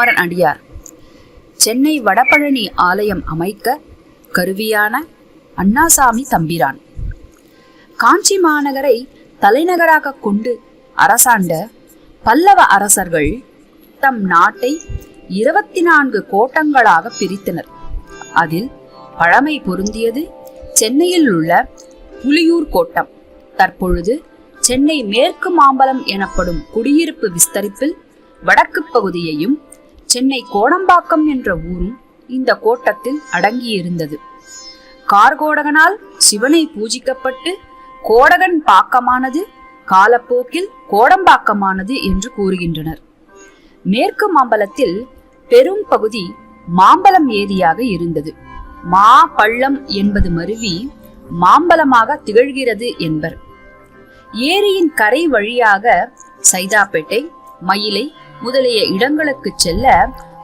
குமரன் அடியார். சென்னை வடபழனி ஆலயம் அமைக்க கருவியான அண்ணாசாமி தம்பிரான். காஞ்சி மாநகரை தலைநகராக கொண்டு அரசாண்ட பல்லவ அரசர்கள் தம் நாட்டை இருபத்தி நான்கு கோட்டங்களாக பிரித்தனர். அதில் பழமை பொருந்தியது சென்னையில் உள்ள புலியூர் கோட்டம். தற்பொழுது சென்னை மேற்கு மாம்பலம் எனப்படும் குடியிருப்பு விஸ்தரிப்பில் வடக்கு பகுதியையும் சென்னை கோடம்பாக்கம் என்ற ஊரும் இந்த கோட்டத்தில் அடங்கியிருந்தது. கார்கோடகனால் சிவனை பூஜிக்கப்பட்டு கோடகன் பாக்கமானது காலப்போக்கில் கோடம்பாக்கமானது என்று கூறுகின்றனர். மேற்கு மாம்பலத்தில் பெரும் பகுதி மாம்பலம் ஏரியாக இருந்தது. மா பள்ளம் என்பது மருவி மாம்பலமாக திகழ்கிறது என்பர். ஏரியின் கரை வழியாக சைதாப்பேட்டை மயிலை முதலிய இடங்களுக்கு செல்ல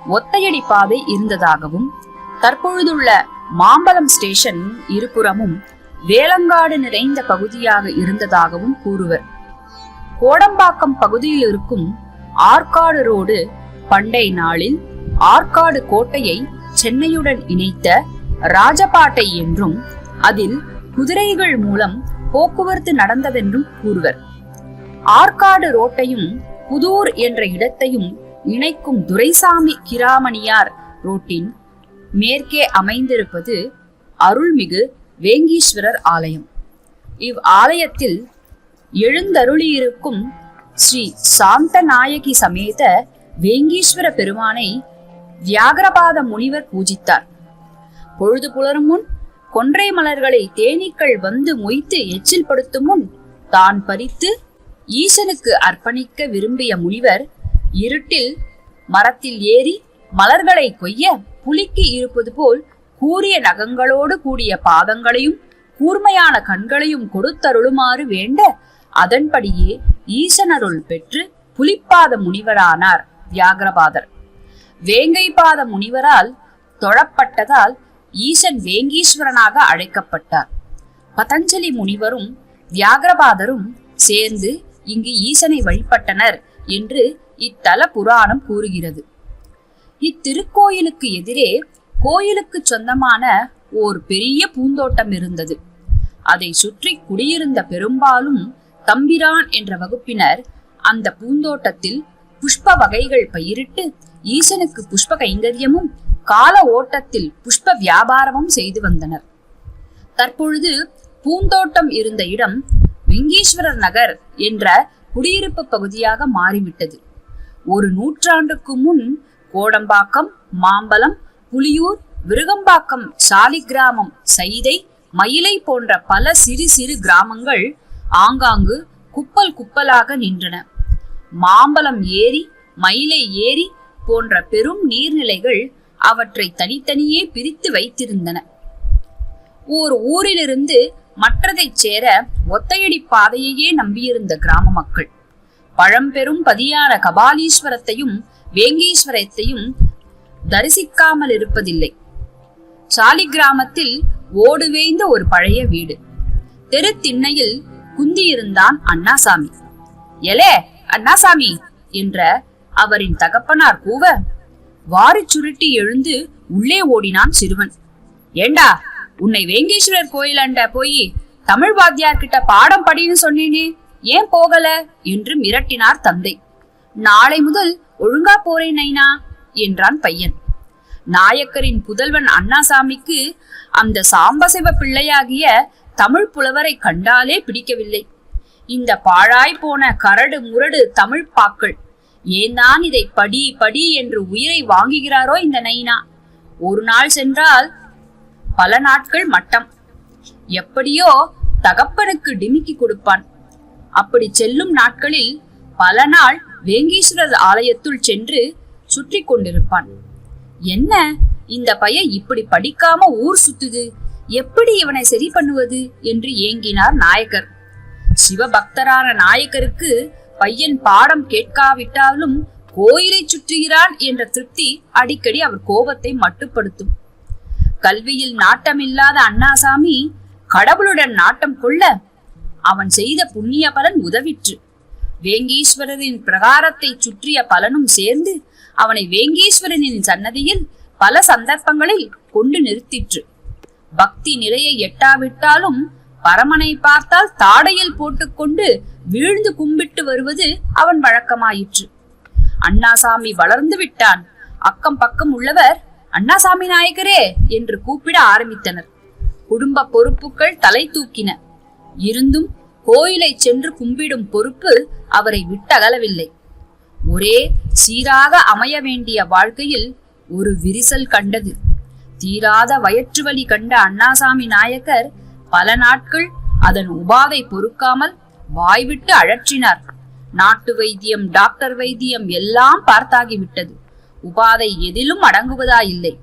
ஒத்தையடி பாதை இருந்ததாகவும் தற்பொழுதுள்ள மாம்பலம் ஸ்டேஷன் இருபுறமும் வேலங்காடு நிறைந்த பகுதியாக இருந்ததாகவும் கூறுவர். கோடம்பாக்கம் பகுதியில் இருக்கும் ஆற்காடு ரோடு பண்டை நாளில் ஆற்காடு கோட்டையை சென்னையுடன் இணைத்த ராஜபாட்டை என்றும் அதில் குதிரைகள் மூலம் போக்குவரத்து நடந்ததென்றும் கூறுவர். ஆற்காடு ரோட்டையும் புதூர் என்ற இடத்தையும் இணைக்கும் துரைசாமி கிராமணியார் ரோட்டின் மேற்கே அமைந்திருப்பது அருள்மிகு வேங்கீஸ்வரர் ஆலயம். இவ் ஆலயத்தில் எழுந்தருளியிருக்கும் ஸ்ரீ சாந்தநாயகி சமேத வேங்கீஸ்வர பெருமானை வியாகரபாத முனிவர் பூஜித்தார். பொழுது புலரும் முன் கொன்றை மலர்களை தேனீக்கள் வந்து மொய்த்து எச்சில் படுத்தும் முன் தான் பறித்து ஈசனுக்கு அர்ப்பணிக்க விரும்பிய முனிவர் இருட்டில் மரத்தில் ஏறி மலர்களை கொய்ய புலிக்கு இருப்பது போல் கூரிய நகங்களோடு கூடிய பாதங்களையும் கூர்மையான கண்களையும் கொடுத்தருளுமாறு வேண்ட அதன்படியே ஈசனருள் பெற்று புலிப்பாத முனிவரானார் வியாகரபாதர். வேங்கைபாத முனிவரால் தொழப்பட்டதால் ஈசன் வேங்கீஸ்வரனாக அழைக்கப்பட்டார். பதஞ்சலி முனிவரும் வியாகரபாதரும் சேர்ந்து இங்கு ஈசனை வழிபட்டனர் என்று இத்தல புராணம் கூறுகிறது. இத்திருக்கோயிலுக்கு எதிரே கோயிலுக்கு சொந்தமான ஓர் பெரிய பூந்தோட்டம் இருந்தது. அதை சுற்றி குடியிருந்த பெரும்பாலும் தம்பிரான் என்ற வகுப்பினர் அந்த பூந்தோட்டத்தில் புஷ்ப வகைகள் பயிரிட்டு ஈசனுக்கு புஷ்ப கைங்கரியமும் கால ஓட்டத்தில் புஷ்ப வியாபாரமும் செய்து வந்தனர். தற்பொழுது பூந்தோட்டம் இருந்த இடம் லிங்கேஸ்வரர் நகர் என்ற குடியிருப்பு பகுதியாக மாறிவிட்டது. ஒரு நூற்றாண்டுக்கு முன் கோடம்பாக்கம் மாம்பலம் புலியூர் விருகம்பாக்கம் சாலிகிராமம் சைதை மயிலை போன்ற பல சிறு சிறு கிராமங்கள் ஆங்காங்கு குப்பல் குப்பலாக நின்றன. மாம்பலம் ஏரி மயிலை ஏரி போன்ற பெரும் நீர்நிலைகள் அவற்றை தனித்தனியே பிரித்து வைத்திருந்தன. ஓர் ஊரிலிருந்து மற்றதைச் சேர ஒத்தையடி பாதையையே நம்பியிருந்த கிராம மக்கள். பழம்பெரும் பதியான கபாலீஸ்வரத்தையும் வேங்கீஸ்வரத்தையும் தரிசிக்காமல் இருப்பதில்லை. சாலி கிராமத்தில் ஓடுவேய்ந்த ஒரு பழைய வீடு. தெரு திண்ணையில் குந்தியிருந்தான் அண்ணாசாமி. எலே அண்ணாசாமி! என்ற அவரின் தகப்பனார் கூவ வாரி சுருட்டி எழுந்து உள்ளே ஓடினான் சிறுவன். ஏண்டா உன்னை வேங்கேஸ்வரர் கோயிலாண்ட போய் தமிழ் வாத்தியார் கிட்ட பாடம் படின்னு சொன்னேனே ஏன் போகல என்று மிரட்டினார் தந்தை. நாளை முதல் ஒழுங்கா போறேன் நைனா என்றான் பையன். நாயக்கரின் புதல்வன் அண்ணாசாமிக்கு அந்த சாம்பசிவ பிள்ளையாகிய தமிழ் புலவரை கண்டாலே பிடிக்கவில்லை. இந்த பாழாய் போன கரடு முரடு தமிழ் பாக்கள் ஏன்தான் இதை படி படி என்று உயிரை வாங்குகிறாரோ இந்த நைனா? ஒரு நாள் சென்றால் பல நாட்கள் மட்டம். எப்படியோ தகப்பனுக்கு டிமிக்கி கொடுப்பான். அப்படி செல்லும் நாட்களில் பல நாள் வேங்கீஸ்வரர் ஆலயத்துள் சென்று சுற்றி கொண்டிருப்பான். என்ன இந்த பையன் இப்படி படிக்காம ஊர் சுத்துது? எப்படி இவனை சரி பண்ணுவது? என்று ஏங்கினார் நாயக்கர் சிவபக்தரான நாயக்கருக்கு பையன் பாடம் கேட்காவிட்டாலும் கோயிலை சுற்றுகிறான் என்ற திருப்தி அடிக்கடி அவர் கோபத்தை மட்டுப்படுத்தும். கல்வியில் நாட்டமில்லாத அண்ணாசாமி கடவுளுடன் நாட்டம் கொள்ள அவன் செய்த புண்ணிய பலன் உதவிற்று. வேங்கீஸ்வரரின் பிரகாரத்தை சுற்றிய பலனும் சேர்ந்து அவனை வேங்கீஸ்வரனின் சன்னதியில் பல சந்தர்ப்பங்களில் கொண்டு நிறுத்திற்று. பக்தி நிலையை எட்டாவிட்டாலும் பரமனை பார்த்தால் தாடையில் போட்டுக்கொண்டு வீழ்ந்து கும்பிட்டு வருவது அவன் வழக்கமாயிற்று. அண்ணாசாமி வளர்ந்து விட்டான். அக்கம் பக்கம் உள்ளவர் அண்ணாசாமி நாயகரே என்று கூப்பிட ஆரம்பித்தனர். குடும்ப பொறுப்புகள் தலை தூக்கின. இருந்தும் கோயிலை சென்று கும்பிடும் பொறுப்பு அவரை விட்டகலவில்லை. ஒரே சீராக அமைய வேண்டிய வாழ்க்கையில் ஒரு விரிசல் கண்டது. தீராத வயிற்று வலி கண்ட அண்ணாசாமி நாயக்கர் பல நாட்கள் அதன் உபாதை பொறுக்காமல் வாய்விட்டு அழற்றினார். நாட்டு வைத்தியம் டாக்டர் வைத்தியம் எல்லாம் பார்த்தாகிவிட்டது. உபாதை எதிலும் அடங்குவதா இல்லை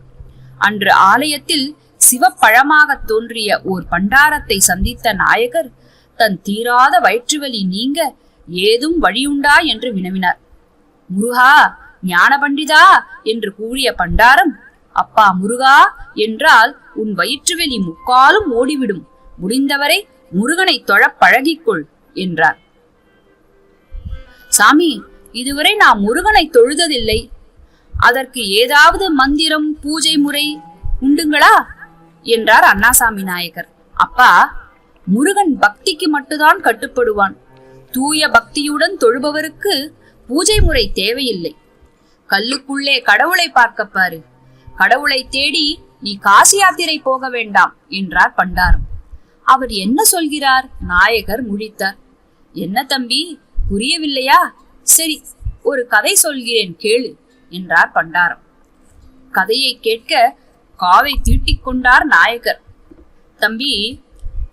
அன்று ஆலயத்தில் சிவப்பழமாக தோன்றிய ஓர் பண்டாரத்தை சந்தித்த நாயகர் தன் தீராத வயிற்றுவலி நீங்க ஏதும் வழியுண்டா என்று வினவினார். முருகா ஞான பண்டிதா என்று கூறிய பண்டாரம் அப்பா முருகா என்றால் உன் வயிற்றுவெளி முக்காலும் ஓடிவிடும். முடிந்தவரை முருகனை தொழப் பழகிக்கொள் என்றார். சாமி இதுவரை நான் முருகனை தொழுததில்லை. அதற்கு ஏதாவது மந்திரம் பூஜை முறை உண்டுங்களா? என்றார் அண்ணாசாமி நாயகர். அப்பா முருகன் பக்திக்கு மட்டும்தான் கட்டுப்படுவான். தூய பக்தியுடன் தொழுபவருக்கு பூஜை முறை தேவையில்லை. கல்லுக்குள்ளே கடவுளை பார்க்க பாரு. கடவுளை தேடி நீ காசி யாத்திரை போக வேண்டாம் என்றார் பண்டாரம். அவர் என்ன சொல்கிறார்? நாயகர் முழித்தார். என்ன தம்பி புரியவில்லையா? சரி ஒரு கதை சொல்கிறேன் கேளு. என்றார் பண்டாரம். கதையை கேட்க காவை தீட்டிக் கொண்டார் நாயகர். தம்பி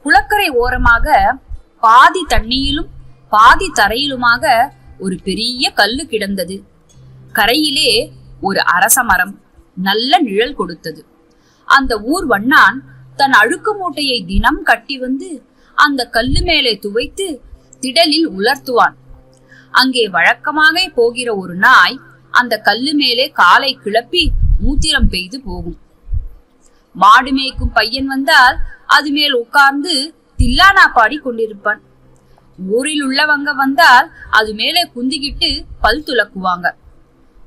குளக்கரை ஓரமாக பாதி தண்ணியிலும் பாதி தரையிலுமாக ஒரு பெரிய கல்லு கிடந்தது. கரையிலே ஒரு அரச மரம் நல்ல நிழல் கொடுத்தது. அந்த ஊர் வண்ணான் தன் அழுக்கு மூட்டையை தினம் கட்டி வந்து அந்த கல்லு மேலே துவைத்து திடலில் உலர்த்துவான். அங்கே வழக்கமாக போகிற ஒரு நாய் அந்த கல்லு மேலே காலை கிளப்பி மூத்திரம் பெய்து போகும். மாடு மேய்க்கும் பையன் வந்தால் அது மேல் உட்கார்ந்து தில்லானா பாடி கொண்டிருப்பான். ஊரில் உள்ளவங்க வந்தால் அது மேலே குந்திக்கிட்டு பல் துலக்குவாங்க.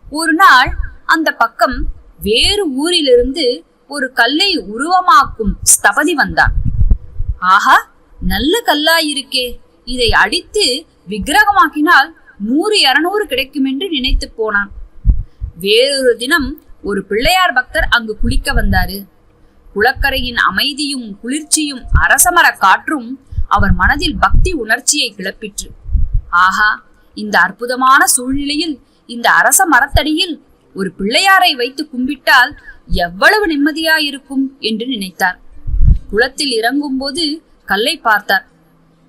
ஒரு நாள் அந்த பக்கம் வேறு ஊரிலிருந்து ஒரு கல்லை உருவமாக்கும் ஸ்தபதி வந்தான். ஆஹா நல்ல கல்லாயிருக்கே. இதை அடித்து விக்கிரகமாக்கினால் நூறு இருநூறு கிடைக்கும் என்று நினைத்து போனான். வேறொரு தினம் ஒரு பிள்ளையார் பக்தர் அங்கு குளிக்க வந்தாரு. குளக்கரையின் அமைதியும் குளிர்ச்சியும் அரசமர காற்றும் அவர் மனதில் பக்தி உணர்ச்சியை கிளப்பிற்று. ஆஹா இந்த அற்புதமான சூழ்நிலையில் இந்த அரச மரத்தடியில் ஒரு பிள்ளையாரை வைத்து கும்பிட்டால் எவ்வளவு நிம்மதியாயிருக்கும் என்று நினைத்தார். குளத்தில் இறங்கும் போது கல்லை பார்த்தார்.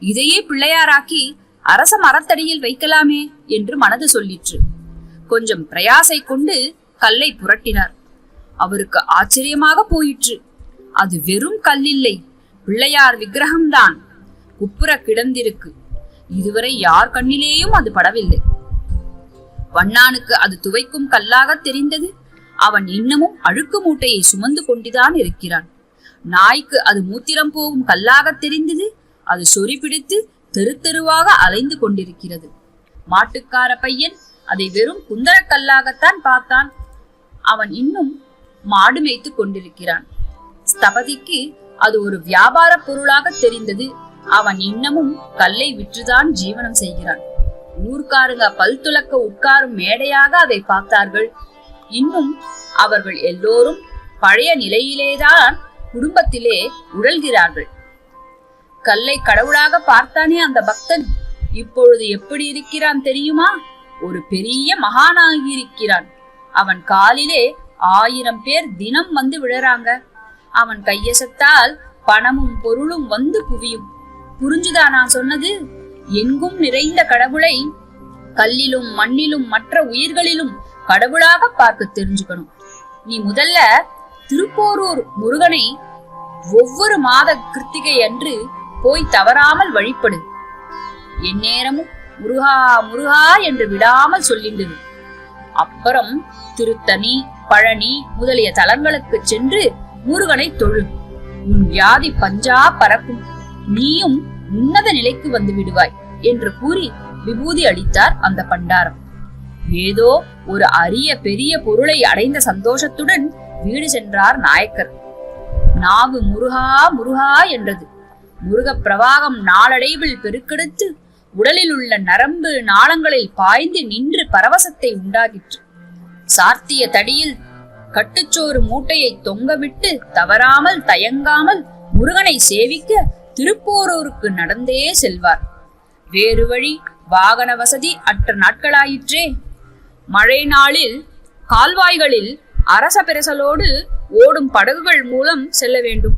இதையே பிள்ளையாராக்கி அரச மரத்தடியில் வைக்கலாமே என்று மனது சொல்லிற்று. கொஞ்சம் பிரயாசை கொண்டு கல்லை புரட்டினார். அவருக்கு ஆச்சரியமாக போயிற்று. அது வெறும் கல்லில்லை பிள்ளையார் விக்கிரகம்தான். குப்புற கிடந்திருக்கு. இதுவரை யார் கண்ணிலேயும் அது படவில்லை. வண்ணானுக்கு அது துவைக்கும் கல்லாக தெரிந்தது. அவன் இன்னமும் அழுக்கு மூட்டையை சுமந்து கொண்டுதான் இருக்கிறான். நாய்க்கு அது மூத்திரம் போகும் கல்லாக தெரிந்தது. அது சொறி பிடித்து தெரு தெருவாக அலைந்து கொண்டிருக்கிறது. மாட்டுக்கார பையன் அதை வெறும் குந்தரக்கல்லாகத்தான் பார்த்தான். அவன் இன்னும் மாடு மேய்த்து கொண்டிருக்கிறான். ஸ்தபதிக்கு அது ஒரு வியாபார பொருளாக தெரிந்தது. அவன் இன்னமும் கல்லை விற்றுதான் ஜீவனம் செய்கிறான். ஊர்க்காரங்க பல் துளக்க உட்காரும் மேடையாக அதை பார்த்தார்கள். இன்னும் அவர்கள் எல்லோரும் பழைய நிலையிலேதான் குடும்பத்திலே உழல்கிறார்கள் கல்லை கடவுளாக பார்த்தானே அந்த பக்தன்? இப்பொழுது எப்படி இருக்கிறான் தெரியுமா? ஒரு பெரிய மகானாகி இருக்கிறான். அவன் காலிலே ஆயிரம் பேர் தினம் வந்து விழறாங்க. அவன் கையசத்தால் பணமும் பொருளும் வந்து குவியும். புரிஞ்சுதா நான் சொன்னது? எங்கும் நிறைந்த கடவுளை கல்லிலும் மண்ணிலும் மற்ற உயிர்களிலும் கடவுளாக பார்க்க தெரிஞ்சுக்கணும். நீ முதல்ல திருப்போரூர் முருகனை ஒவ்வொரு மாத கிருத்திகை அன்று போய் தவறாமல் வழிபடு. எந்நேரமும் முருகா முருகா என்று விடாமல் சொல்லின்றது. அப்புறம் திருத்தணி பழனி முதலிய தலங்களுக்கு சென்று முருகனை தொழு. உன் வியாதி பஞ்சா பறக்கும். நீயும் உன்னத நிலைக்கு வந்து விடுவாய் என்று கூறி விபூதி அளித்தார் அந்த பண்டாரம். ஏதோ ஒரு அரிய பெரிய பொருளை அடைந்த சந்தோஷத்துடன் வீடு சென்றார் நாயக்கர். நாவு முருகா முருகா என்றது. முருகப் பிரவாகம் நாளடைவில் பெருக்கெடுத்து உடலில் உள்ள நரம்பு நாளங்களில் பாய்ந்து நின்று பரவசத்தை உண்டாகிற்று. சார்த்திய தடியில் கட்டுச்சோறு மூட்டையை தொங்கவிட்டு தவறாமல் தயங்காமல் முருகனை சேவிக்க திருப்போரூருக்கு நடந்தே செல்வார். வேறு வழி வாகன வசதி அற்ற நாட்களாயிற்றே. மழை நாளில் கால்வாய்களில் அரச பிரசலோடு ஓடும் படகுகள் மூலம் செல்ல வேண்டும்.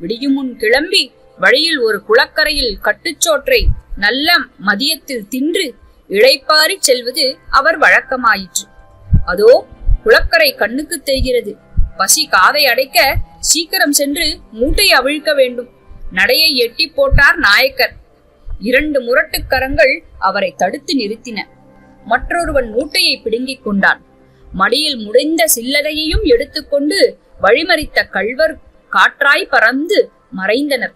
விடியும் முன் கிளம்பி வழியில் ஒரு குளக்கரையில் கட்டுச்சோற்றை நல்ல மதியத்தில் தின்று இழைப்பாரி செல்வது அவர் வழக்கமாயிற்று. அதோ குளக்கரை கண்ணுக்கு தெரிகிறது. பசி காதை அடைக்க சீக்கிரம் சென்று மூட்டை அவிழ்க்க வேண்டும். நடையை எட்டி போட்டார் நாயக்கர். இரண்டு முரட்டுக்கரங்கள் அவரை தடுத்து நிறுத்தின. மற்றொருவன் மூட்டையை பிடுங்கிக் கொண்டான். மடியில் முடிந்த சில்லறையையும் எடுத்துக்கொண்டு வழிமறித்த கள்வர் காற்றாய் பறந்து மறைந்தனர்.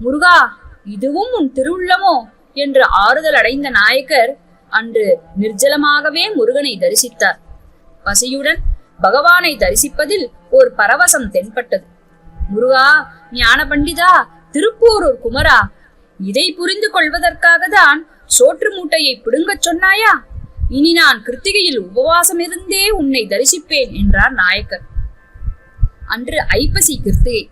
முருகா இதுவும் உன் திருவுள்ளமோ? என்று ஆறுதல் அடைந்த நாயக்கர் அன்று நிர்ஜலமாகவே முருகனை தரிசித்தார். பசியுடன் பகவானை தரிசிப்பதில் ஒரு பரவசம் தென்பட்டது. முருகா ஞான பண்டிதா திருப்பூரூர் குமரா இதை புரிந்து கொள்வதற்காக தான் சோற்று மூட்டையை பிடுங்கச் சொன்னாயா? இனி நான் கிருத்திகையில் உபவாசம் இருந்தே உன்னை தரிசிப்பேன் என்றார் நாயக்கர். அன்று ஐப்பசி கிருத்திகை.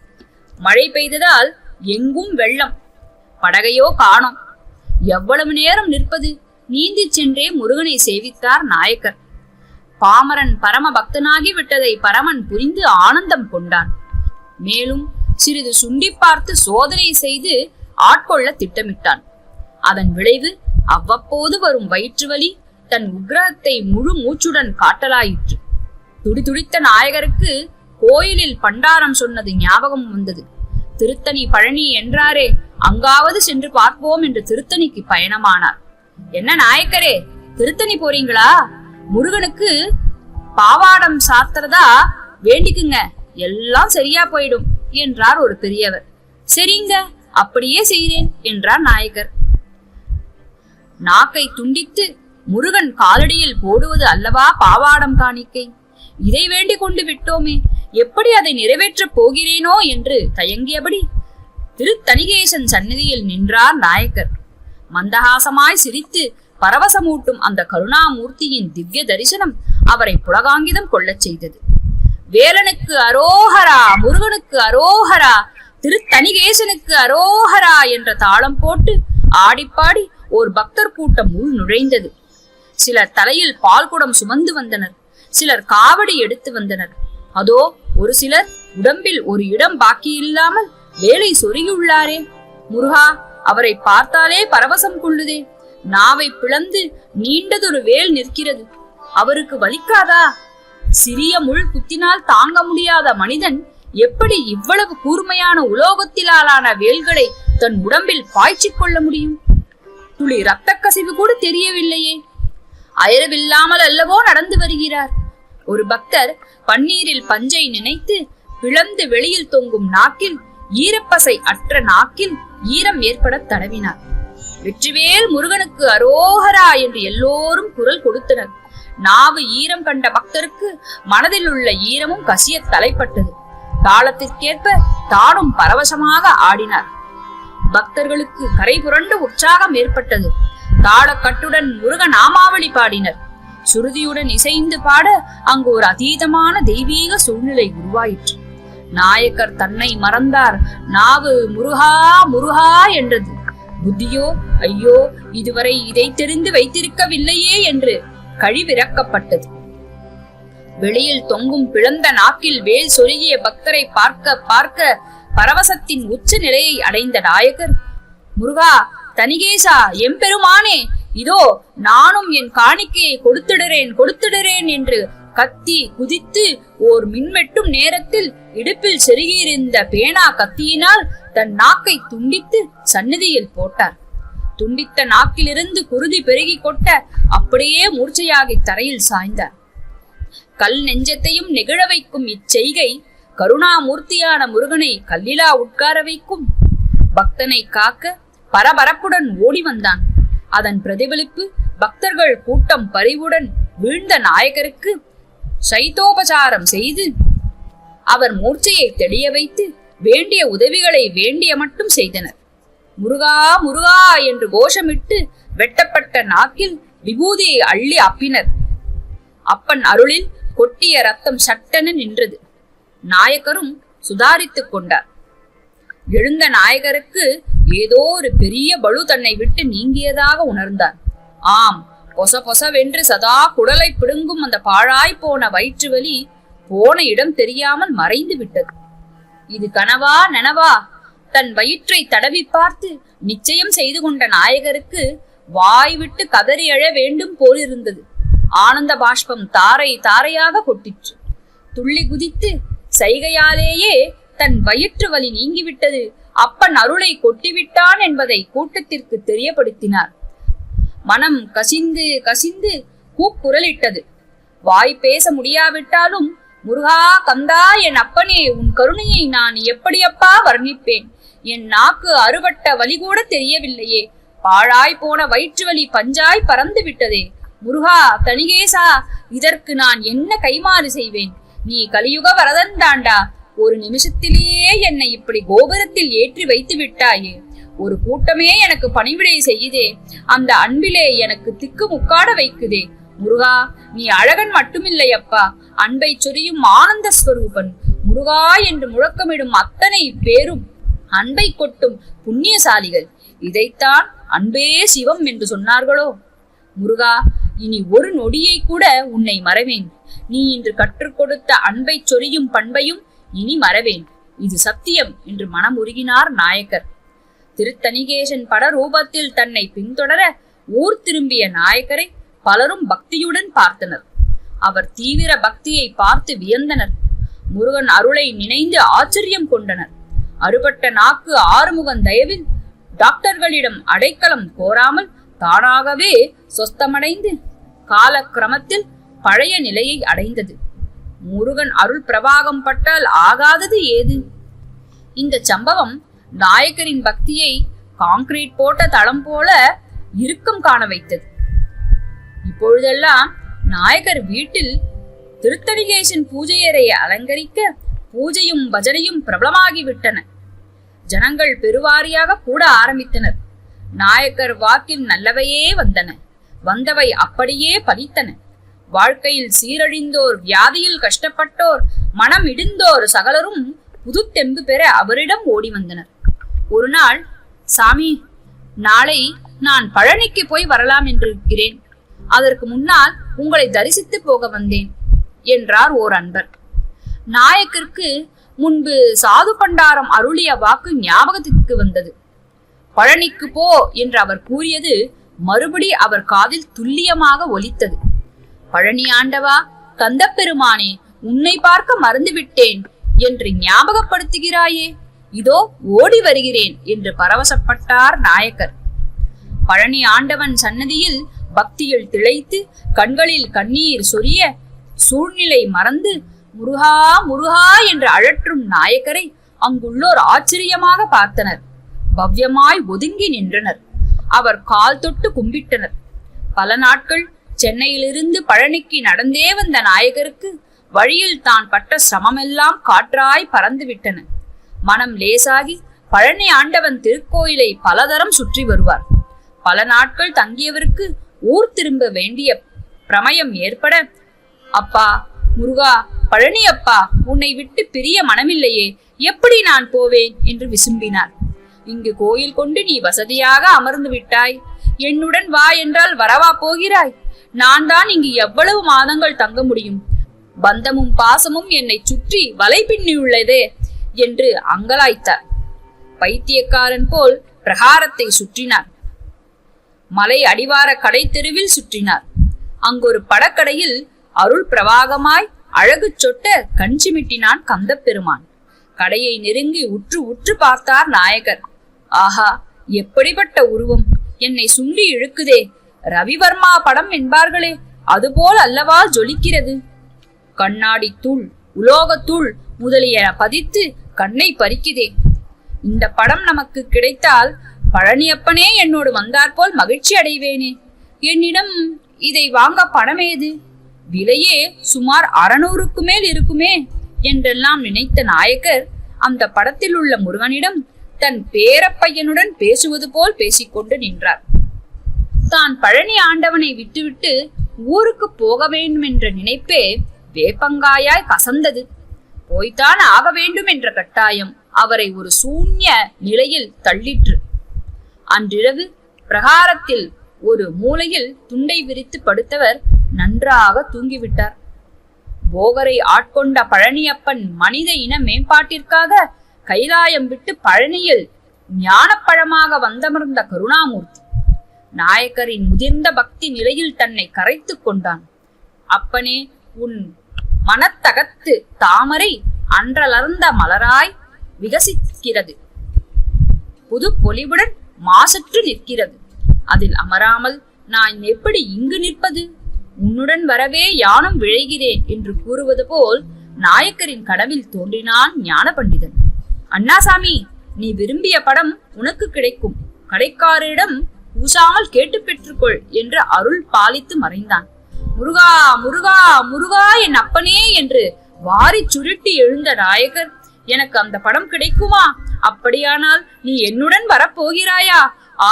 மழை பெய்ததால் எங்கும் வெள்ளம். படகையோ காணோம். எவ்வளவு நேரம் நிற்பது? நீந்தி சென்றே முருகனை சேவித்தார் நாயக்கர். பாமரன் பரம பக்தனாகி விட்டதை பரமன் புரிந்து ஆனந்தம் கொண்டான். மேலும் சிறிது சுண்டி பார்த்து சோதனை செய்து ஆட்கொள்ள திட்டமிட்டான். அதன் விளைவு அவ்வப்போது வரும் வயிற்று வலி தன் உக்கிரகத்தை முழு மூச்சுடன் காட்டலாயிற்று. துடிதுடித்த நாயகருக்கு கோயிலில் பண்டாரம் சொன்னது ஞாபகம் வந்தது. திருத்தணி பழனி என்றாரே அங்காவது சென்று பார்ப்போம் என்று திருத்தணிக்கு பயணமானார். என்ன நாயக்கரே திருத்தணி போறீங்களா? முருகனுக்கு பாவாடம் சாத்துறதா வேண்டிக்குங்க எல்லாம் சரியா போயிடும் என்றார் ஒரு பெரியவர். சரிங்க அப்படியே செய்தேன் என்றார் நாயக்கர். நாக்கை துண்டித்து முருகன் காலடியில் போடுவது அல்லவா பாவாடம் காணிக்கை? இதை வேண்டிக் கொண்டு விட்டோமே எப்படி அதை நிறைவேற்றப் போகிறேனோ என்று தயங்கியபடி திருத்தணிகேசன் சந்நிதியில் நின்றார் நாயக்கர். மந்தகாசமாய் சிரித்து பரவசமூட்டும் அந்த கருணாமூர்த்தியின் திவ்ய தரிசனம் அவரை புலகாங்கிதம் கொள்ளச் செய்தது. வேலனுக்கு அரோஹரா முருகனுக்கு அரோஹரா திருத்தணிகேசனுக்கு அரோஹரா என்ற தாளம் போட்டு ஆடிப்பாடி ஒரு பக்தர் கூட்டம் உள் நுழைந்தது. சிலர் தலையில் பால் குடம் சுமந்து வந்தனர். சிலர் காவடி எடுத்து வந்தனர். அதோ ஒரு சிலர் உடம்பில் ஒரு இடம் பாக்கி இல்லாமல் வேலை சொருகியுள்ளாரே. முருகா அவரை பார்த்தாலே பரவசம் கொள்ளுதே. நாவை பிளந்து நீண்டதொரு வேல் நிற்கிறது. அவருக்கு வலிக்காதா? சிறிய முள் குத்தினால் தாங்க முடியாத மனிதன் எப்படி இவ்வளவு கூர்மையான உலோகத்திலாலான வேல்களை தன் உடம்பில் பாய்ச்சிக் கொள்ள முடியும்? துளி இரத்த கசிவு கூட தெரியவில்லையே. அயரவில்லாமல் அல்லவோ நடந்து வருகிறார். ஒரு பக்தர் பன்னீரில் பஞ்சை நினைத்து பிளந்து வெளியில் தொங்கும் நாக்கில் ஈரப்பசை அற்ற நாக்கில் ஈரம் ஏற்பட தடவினார். வெற்றிவேல் முருகனுக்கு அரோகரா என்று எல்லோரும் குரல் கொடுத்தனர். நாவு ஈரம் கண்ட பக்தருக்கு மனதில் உள்ள ஈரமும் கசிய தலைப்பட்டது. தாளத்திற்கேற்ப தானும் பரவசமாக ஆடினார். பக்தர்களுக்கு கரை புரண்டு உற்சாகம் ஏற்பட்டது. தாளக்கட்டுடன் முருக நாமாவளி பாடினர். சுருதியுடன் இசைந்து பாட அங்கு ஒரு அதீதமான தெய்வீக சூழ்நிலை உருவாயிற்று. நாயக்கர் தன்னை மறந்தார். நாவு முருகா முருகா என்றது. புத்தியோ ஐயோ இதுவரை இதை தெரிந்து வைத்திருக்கவில்லையே என்று கழிவிறக்கப்பட்டது. வெளியில் தொங்கும் பிளந்த நாக்கில் வேல் சொருகிய பக்தரை பார்க்க பார்க்க பரவசத்தின் உச்ச நிலையை அடைந்த நாயகர் முருகா தனிகேசா எம்பெருமானே இதோ நானும் என் காணிக்கையை கொடுத்திடுறேன் கொடுத்திடுறேன் என்று கத்தி குதித்து ஓர் மின்வெட்டும் நேரத்தில் இடுப்பில் செருகியிருந்த பேனா கத்தியினால் தன் நாக்கை துண்டித்து சந்நிதியில் போட்டார். துண்டித்த நாக்கிலிருந்து குருதி பெருகி கொட்ட அப்படியே மூர்ச்சையாகி தரையில் சாய்ந்தார். கல் நெஞ்சத்தையும் நெகிழ வைக்கும் இச்செய்கை கருணாமூர்த்தியான முருகனை கல்லிலா உட்கார வைக்கும் பக்தனை காக்க பரபரப்புடன் ஓடி வந்தான். அதன் பிரதிபலிப்பு பக்தர்கள் கூட்டம் பரிவுடன் வீழ்ந்த நாயகருக்கு சைத்தோபசாரம் செய்து அவர் மூர்ச்சையை தெளிய வைத்து வேண்டிய உதவிகளை வேண்டிய மட்டும் செய்தனர். முருகா முருகா என்று கோஷமிட்டு வெட்டப்பட்ட நாக்கில் விபூதியை அள்ளி அப்பினர். அப்பன் அருளில் கொட்டிய ரத்தம் சட்டென நின்றது. நாயக்கரும் சுதாரித்துக் கொண்டார். எழுந்த நாயகருக்கு ஏதோ ஒரு பெரிய பளு தன்னை விட்டு நீங்கியதாக உணர்ந்தார். ஆம் பொச பொசவென்று சதா குடலை பிடுங்கும் அந்த பாழாய் போன வயிற்று வலி போன இடம் தெரியாமல் மறைந்து விட்டது. இது கனவா நனவா? தன் வயிற்றை தடவி பார்த்து நிச்சயம் செய்து கொண்ட நாயகருக்கு வாய் விட்டு கதறி எழ வேண்டும் போலிருந்தது. ஆனந்த பாஷ்பம் தாரை தாரையாக கொட்டிற்று. துள்ளி குதித்து சைகையாலேயே தன் வயிற்று வலி நீங்கிவிட்டது. அப்பன் அருளை கொட்டிவிட்டான் என்பதை கூட்டத்திற்கு தெரியப்படுத்தினார். மனம் கசிந்து கசிந்து கூக்குரலிட்டது. வாய் பேச முடியாவிட்டாலும் முருகா கந்தா என் அப்பனே உன் கருணையை நான் எப்படியப்பா வர்ணிப்பேன்? என் நாக்கு அறுபட்ட வலி கூட தெரியவில்லையே. பாழாய் போன வயிற்று வலி பஞ்சாய் பறந்து விட்டதே. முருகா தனிகேசா இதற்கு நான் என்ன கைமாறு செய்வேன்? நீ கலியுக வரதன் தாண்டா. ஒரு நிமிஷத்திலேயே என்னை இப்படி கோபுரத்தில் ஏற்றி வைத்து விட்டாயே. ஒரு கூட்டமே எனக்கு பணிவிடை செய்யுதே. அந்த அன்பிலே எனக்கு திக்கு முக்காட வைக்குதே. முருகா நீ அழகன் மட்டுமில்லையப்பா அன்பை சொரியும் ஆனந்த ஸ்வரூபன். முருகா என்று முழக்கமிடும் அத்தனை பேரும் அன்பை கொட்டும் புண்ணியசாலிகள். இதைத்தான் அன்பே சிவம் என்று சொன்னார்களோ? முருகா இனி ஒரு நொடியை கூட உன்னை மறவேன். நீ இன்று கற்றுக் கொடுத்த அன்பை சொரியும் பண்பையும் இனி மறவேன். இது சத்தியம் என்று மனமுருகினார் நாயக்கர். திருத்தணிகேசன் பட ரூபத்தில் தன்னை பின்தொடர ஊர் திரும்பிய நாயக்கரை பலரும் பக்தியுடன் பார்த்தனர். அவர் தீவிர பக்தியை பார்த்து வியந்தனர். முருகன் அருளை நினைந்து ஆச்சரியம் கொண்டனர். அறுபட்ட நாக்கு ஆறுமுகன் தயவில் டாக்டர்களிடம் அடைக்கலம் கோராமல் தானாகவே சொஸ்தமடைந்து காலக்கிரமத்தில் பழைய நிலையை அடைந்தது. முருகன் அருள் பிரபாகம் பட்டால் ஆகாதது ஏது? இந்த சம்பவம் நாயக்கரின் பக்தியை காங்கிரீட் போட்ட தளம் போல இறுக்கம் காண வைத்தது. இப்பொழுதெல்லாம் நாயகர் வீட்டில் திருத்தணிகேசன் பூஜையரை அலங்கரிக்க பூஜையும் பஜனையும் பிரபலமாகிவிட்டன ஜனங்கள் பெருவாரியாக கூட ஆரம்பித்தனர். நாயக்கர் வாக்கில் நல்லவையே வந்தன. வந்தவை அப்படியே பலித்தன வாழ்க்கையில் சீரழிந்தோர் வியாதியில் கஷ்டப்பட்டோர் மனம் இடிந்தோர் சகலரும் புதுத்தெம்பு பெற அவரிடம் ஓடி வந்தனர் ஒரு நாள் சாமி நாளை நான் பழனிக்கு போய் வரலாம் என்று இருக்கிறேன். அதற்கு முன்னால் உங்களை தரிசித்து போக வந்தேன் என்றார் ஓர் அன்பர் நாயக்கிற்கு முன்பு சாது பண்டாரம் அருளிய வாக்கு ஞாபகத்திற்கு வந்தது. பழனிக்கு போ என்று அவர் கூறியது மறுபடி அவர் காதில் துல்லியமாக ஒலித்தது. பழனி ஆண்டவா கந்த பெருமானே உன்னை பார்க்க மறந்துவிட்டேன் என்று ஞாபகப்படுத்துகிறாயே. இதோ ஓடி வருகிறேன் என்று பரவசப்பட்டார் நாயக்கர். பழனி ஆண்டவன் சன்னதியில் பக்தியில் திளைத்து கண்களில் கண்ணீர் சொரிய சூழ்நிலை மறந்து முருகா முருகா என்று அழற்றும் நாயக்கரை அங்குள்ளோர் ஆச்சரியமாக பார்த்தனர். பவ்யமாய் ஒதுங்கி நின்றனர். அவர் கால் தொட்டு கும்பிட்டனர். பல நாட்கள் சென்னையிலிருந்து பழனிக்கு நடந்தே வந்த நாயகருக்கு வழியில் தான் பட்ட சிரமமெல்லாம் காற்றாய் பறந்து விட்டன மனம் லேசாகி பழனி ஆண்டவன் திருக்கோயிலை பலதரம் சுற்றி வருவார். பல நாட்கள் தங்கியவருக்கு ஊர் திரும்ப வேண்டிய பிரமயம் ஏற்பட அப்பா முருகா பழனி அப்பா உன்னை விட்டு பிரிய மனமில்லையே எப்படி நான் போவேன்? என்று விசும்பினார். இங்கு கோயில் கொண்டு நீ வசதியாக அமர்ந்து விட்டாய். என்னுடன் வா என்றால் வரவா போகிறாய்? நான் தான் இங்கு எவ்வளவு மாதங்கள் தங்க முடியும்? பந்தமும் பாசமும் என்னை சுற்றி வலை பின்னியுள்ளதே என்று அங்கலாய்த்தார். பைத்தியக்காரன் போல் பிரகாரத்தை சுற்றினார். மலை அடிவார கடை தெருவில் சுற்றினார். அங்கொரு படக்கடையில் அருள் பிரவாகமாய் அழகு சொட்ட கஞ்சிமிட்டினான் கந்தப்பெருமான். கடையை நெருங்கி உற்று உற்று பார்த்தார் நாயகர். ஆஹா எப்படிப்பட்ட உருவம்! என்னை சுண்டி இழுக்குதே! ரவிவர்மா படம் என்பார்களே அதுபோல் அல்லவா ஜொலிக்கிறது? கண்ணாடி தூள் உலோகத்தூள் முதலிய பதித்து கண்ணை பறிக்குதே. இந்த படம் நமக்கு கிடைத்தால் பழனியப்பனே என்னோடு வந்தாற்போல் மகிழ்ச்சி அடைவேனே. என்னிடம் இதை வாங்க பணமேது விலையே சுமார் அறநூறுக்கு மேல் இருக்குமே என்றெல்லாம் நினைத்த நாயக்கர் அந்த படத்தில் உள்ள முருகனிடம் தன் பேரப்பையனுடன் பேசுவது போல் பேசிக்கொண்டு நின்றார். தான் பழனி ஆண்டவனை விட்டுவிட்டு ஊருக்கு போக வேண்டும் என்ற நினைப்பே வேப்பங்காயாய் கசந்தது. போய்த்தான் ஆக வேண்டும் என்ற கட்டாயம் அவரை ஒரு சூன்ய நிலையில் தள்ளிற்று. அன்றிரவு பிரகாரத்தில் ஒரு மூலையில் துண்டை விரித்து படுத்தவர் நன்றாக தூங்கிவிட்டார். போகரை ஆட்கொண்ட பழனியப்பன் மனித இன மேம்பாட்டிற்காக கைலாயம் விட்டு பழனியில் ஞானப்பழமாக வந்தமர்ந்த கருணாமூர்த்தி. நாயக்கரின் முதிர்ந்த பக்தி நிலையில் தன்னை கரைத்துக் கொண்டான். அப்பனே உன் மனத்தகத்து தாமரை அன்றலர்ந்த மலராய் விகசிக்கிறது. புது பொலிவுடன் மாசற்று நிற்கிறது. அதில் அமராமல் நான் எப்படி இங்கு நிற்பது? உன்னுடன் வரவே யானும் விழைகிறேன் என்று கூறுவது போல் நாயக்கரின் கனவில் தோன்றினான் ஞான பண்டிதன் அண்ணாசாமி நீ விரும்பிய படம் உனக்கு கிடைக்கும். கடைக்காரரிடம் கூசாமல் கேட்டு பெற்றுக்கொள் என்று அருள் பாலித்து மறைந்தான். முருகா முருகா முருகா என் அப்பனே என்று வாரி சுருட்டி எழுந்த நாயகர் எனக்கு அந்த படம் கிடைக்குமா? அப்படியானால் நீ என்னுடன் வரப்போகிறாயா?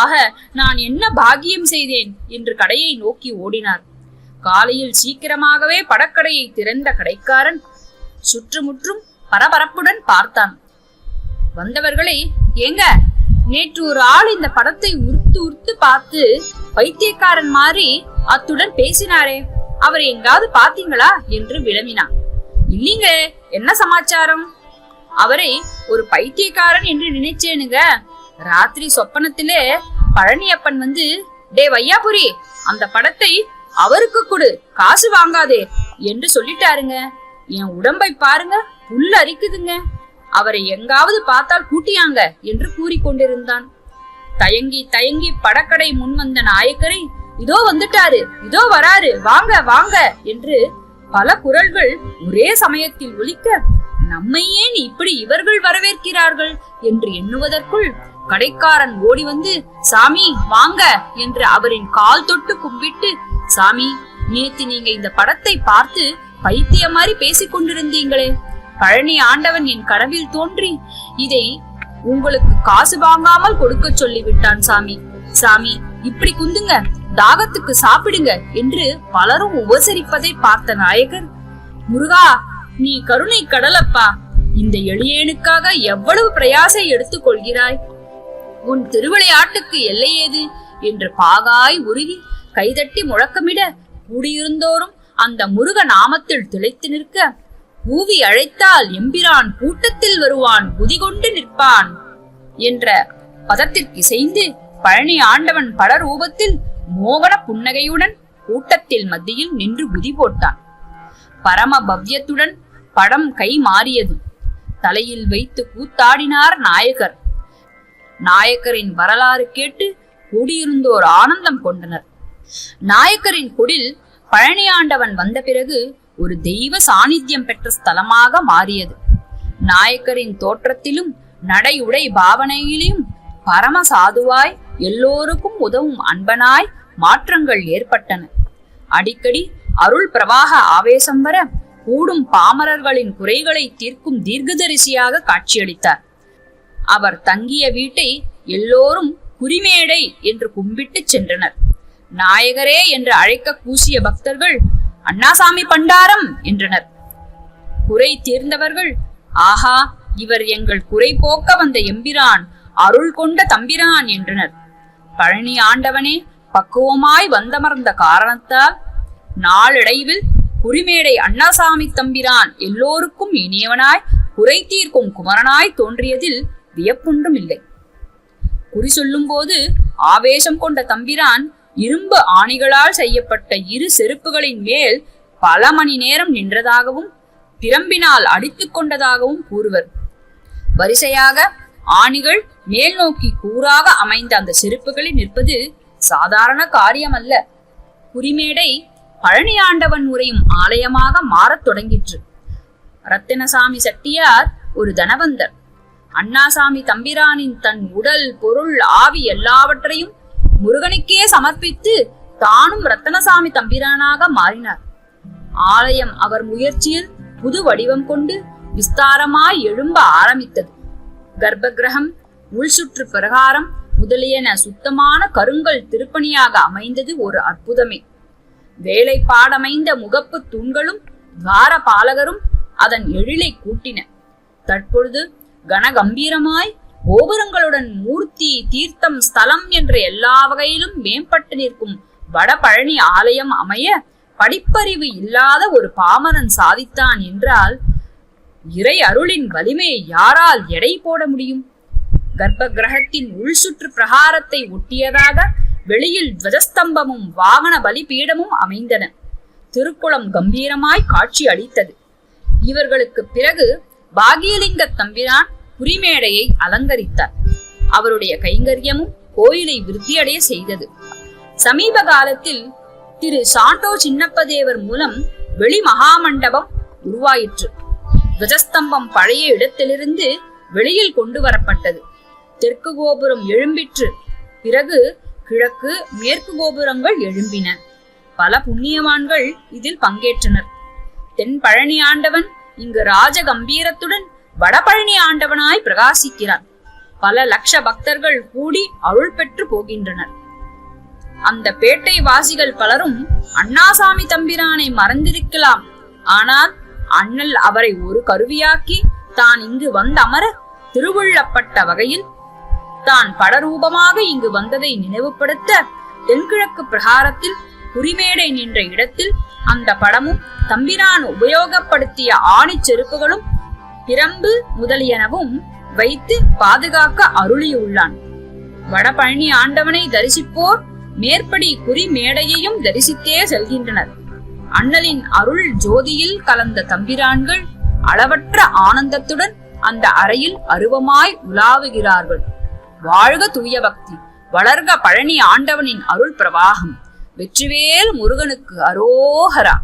ஆக நான் என்ன பாகியம் செய்தேன்? என்று கடையை நோக்கி ஓடினார். காலையில் சீக்கிரமாகவே படக்கடையை திறந்த கடைக்காரன் சுற்றுமுற்றும் பரபரப்புடன் பார்த்தான். வந்தவர்களை ஏங்க நேற்று ஒரு ஆள் இந்த படத்தை உருத்து உருத்து பார்த்து பைத்தியக்காரன் மாதிரி அத்துடன் பேசினாரே. அவர் எங்காவது பாத்தீங்களா என்று விளம்பினான் இல்லீங்க என்ன சமாச்சாரம்? அவரை ஒரு பைத்தியக்காரன் என்று நினைச்சேனுங்க. ராத்திரி சொப்பனத்திலே பழனியப்பன் வந்து டே வையாபுரி அந்த படத்தை அவருக்கு கொடு காசு வாங்காதே என்று சொல்லிட்டாருங்க. என் உடம்பை பாருங்க புல் அரிக்குதுங்க. அவரை எங்காவது பார்த்தால் கூட்டியாங்க என்று கூறிக்கொண்டிருந்தான். தயங்கி தயங்கி படக்கடை முன் வந்த நாயக்கரை இதோ வந்துட்டாரு இதோ வராரு வாங்க வாங்க என்று பல குரல்கள் ஒரே சமயத்தில் ஒலிக்க நம்மை ஏன் இப்படி இவர்கள் வரவேற்கிறார்கள் என்று எண்ணுவதற்குள் கடைக்காரன் ஓடி வந்து சாமி வாங்க என்று அவரின் கால் தொட்டு கும்பிட்டு சாமி நேத்து நீங்க இந்த படத்தை பார்த்து பைத்திய மாதிரி பேசிக் கொண்டிருந்தீங்களே பழனி ஆண்டவன் என் கனவில் தோன்றி இதை உங்களுக்கு காசு வாங்காமல் கொடுக்க சொல்லிவிட்டான் சாமி. சாமி இப்படி குந்துங்க. தாகத்துக்கு சாப்பிடுங்க என்று பலரும் உபசரிப்பதை பார்த்த நாயகர் முருகா நீ கருணை கடலப்பா. இந்த எளியேனுக்காக எவ்வளவு பிரயாசை எடுத்துக் கொள்கிறாய்? உன் திருவிளையாட்டுக்கு எல்லை ஏது? என்று பாகாய் உருகி கைதட்டி முழக்கமிட கூடியிருந்தோரும் அந்த முருக நாமத்தில் திளைத்து நிற்க ஊவி அழைத்தால் எம்பிரான் கூட்டத்தில் வருவான் குதிகொண்டு நிற்பான் என்ற பதத்திற்கு இசைந்து பழனி ஆண்டவன் பட ரூபத்தில் மோகன புன்னகையுடன் கூட்டத்தில் மத்தியில் நின்று குதி போட்டான். பரம பவ்யத்துடன் படம் கை மாறியது. தலையில் வைத்து கூத்தாடினார் நாயகர். நாயக்கரின் வரலாறு கேட்டு கூடியிருந்தோர் ஆனந்தம் கொண்டனர். நாயக்கரின் குடில் பழனி ஆண்டவன் வந்த பிறகு ஒரு தெய்வ சாநித்தியம் பெற்ற ஸ்தலமாக மாறியது. நாயக்கரின் தோற்றத்திலும் நடை உடை பாவனையிலும் பரம சாதுவாய் எல்லோருக்கும் உதவும் அன்பனாய் மாற்றங்கள் ஏற்பட்டன. அடிக்கடி அருள் பிரவாக ஆவேசம் வர கூடும் பாமரர்களின் குறைகளை தீர்க்கும் தீர்க்கதரிசியாக காட்சியளித்தார். அவர் தங்கிய வீட்டை எல்லோரும் குறிமேடை என்று கும்பிட்டு சென்றனர். நாயகரே என்று அழைக்க கூசிய பக்தர்கள் அண்ணாசாமி பண்டாரம் என்றனர். குறை தீர்ந்தவர்கள் ஆஹா இவர் எங்கள் குறை போக்க வந்த எம்பிரான் அருள் கொண்ட தம்பிரான் என்றனர். பழனி ஆண்டவனே பக்குவமாய் வந்தமர்ந்த காரணத்தால் நாளடைவில் குறிமேடை அண்ணாசாமி தம்பிரான் எல்லோருக்கும் இனியவனாய் குறை தீர்க்கும் குமரனாய் தோன்றியதில் வியப்பொன்றும் இல்லை குறி சொல்லும்போது ஆவேசம் கொண்ட தம்பிரான் இரும்பு ஆணிகளால் செய்யப்பட்ட இரு செருப்புகளின் மேல் பல மணி நேரம் நின்றதாகவும் பிரம்பினால் அடித்து கொண்டதாகவும் கூறுவர். வரிசையாக ஆணிகள் மேல் நோக்கி கூறாக அமைந்த அந்த செருப்புகளில் நிற்பது சாதாரண காரியமல்ல. குறிமேடை பழனி ஆண்டவன் உரையும் ஆலயமாக மாறத் தொடங்கிற்று. ரத்தினசாமி செட்டியார் ஒரு தனவந்தர். அண்ணாசாமி தம்பிரானின் தன் உடல் பொருள் ஆவி எல்லாவற்றையும் முருகனுக்கே சமர்ப்பித்து தானும் ரத்தனசாமி தம்பிரானாக மாறினார். ஆலயம் அவர் முயற்சியில் புது வடிவம் கொண்டு விஸ்தாரமாய் எழும்ப ஆரம்பித்தது. கர்ப்பகிரகம் உள் சுற்று பிரகாரம் முதலியன சுத்தமான கருங்கல் திருப்பணியாக அமைந்தது ஒரு அற்புதமே. வேலைப்பாடமைந்த முகப்பு தூண்களும் துவார பாலகரும் அதன் எழிலை கூட்டின. தற்பொழுது கனகம்பீரமாய் கோபுரங்களுடன் மூர்த்தி தீர்த்தம் ஸ்தலம் என்ற எல்லா வகையிலும் மேம்பட்டு நிற்கும் வடபழனி ஆலயம் அமைய படிப்பறிவு இல்லாத ஒரு பாமரன் சாதித்தான் என்றால் இறை அருளின் வலிமையை யாரால் எடை போட முடியும்? கர்ப்ப கிரகத்தின் உள்சுற்று பிரகாரத்தை ஒட்டியதாக வெளியில் துவஜஸ்தம்பமும் வாகன பலிபீடமும் அமைந்தன. திருக்குளம் கம்பீரமாய் காட்சி அளித்தது. இவர்களுக்கு பிறகு பாகியலிங்க தம்பிரான் குறிமேடையை அலங்கரித்தார். அவருடைய கைங்கரியமும் கோயிலை விருத்தியடைய செய்தது. சமீப காலத்தில் திரு சாண்டோ சின்னப்பதேவர் மூலம் வெளி மகாமண்டபம் உருவாயிற்று. துவஜஸ்தம்பம் பழைய இடத்திலிருந்து வெளியில் கொண்டு வரப்பட்டது. தெற்கு கோபுரம் எழும்பிற்று. பிறகு கிழக்கு மேற்கு கோபுரங்கள் எழும்பின. பல புண்ணியவான்கள் இதில் பங்கேற்றனர். தென் பழனி ஆண்டவன் இங்கு ராஜ கம்பீரத்துடன் வடபழனி ஆண்டவனாய் பிரகாசிக்கிறார். பல லட்ச பக்தர்கள் கூடி அருள் பெற்று போகின்றனர். அந்த பேட்டை வாசிகள் பலரும் அண்ணாசாமி தம்பிரானை மறந்திருக்கலாம். ஆனால் அண்ணல் அவரை ஒரு கருவியாக்கி தான் இங்கு வந்தமர திருவுள்ளப்பட்ட வகையில் தான் படரூபமாக இங்கு வந்ததை நினைவுபடுத்த தென்கிழக்கு பிரகாரத்தில் குறிமேடை நின்ற இடத்தில் அந்த படமும் தம்பிரான் உபயோகப்படுத்திய ஆணி செருப்புகளும் பிரம்பு முதலியனவும் வைத்து பாதுகாக்க அருளியுள்ளான். வடபழனி ஆண்டவனை தரிசிப்போர் மேற்படி குறி மேடையையும் தரிசித்தே செல்கின்றனர். அண்ணலின் அருள் ஜோதியில் கலந்த தம்பிரான்கள் அளவற்ற ஆனந்தத்துடன் அந்த அறையில் அருவமாய் உலாவுகிறார்கள். வாழ்க தூய பக்தி வளர்க பழனி ஆண்டவனின் அருள் பிரவாகம். வெற்றிவேல் முருகனுக்கு அரோகரா.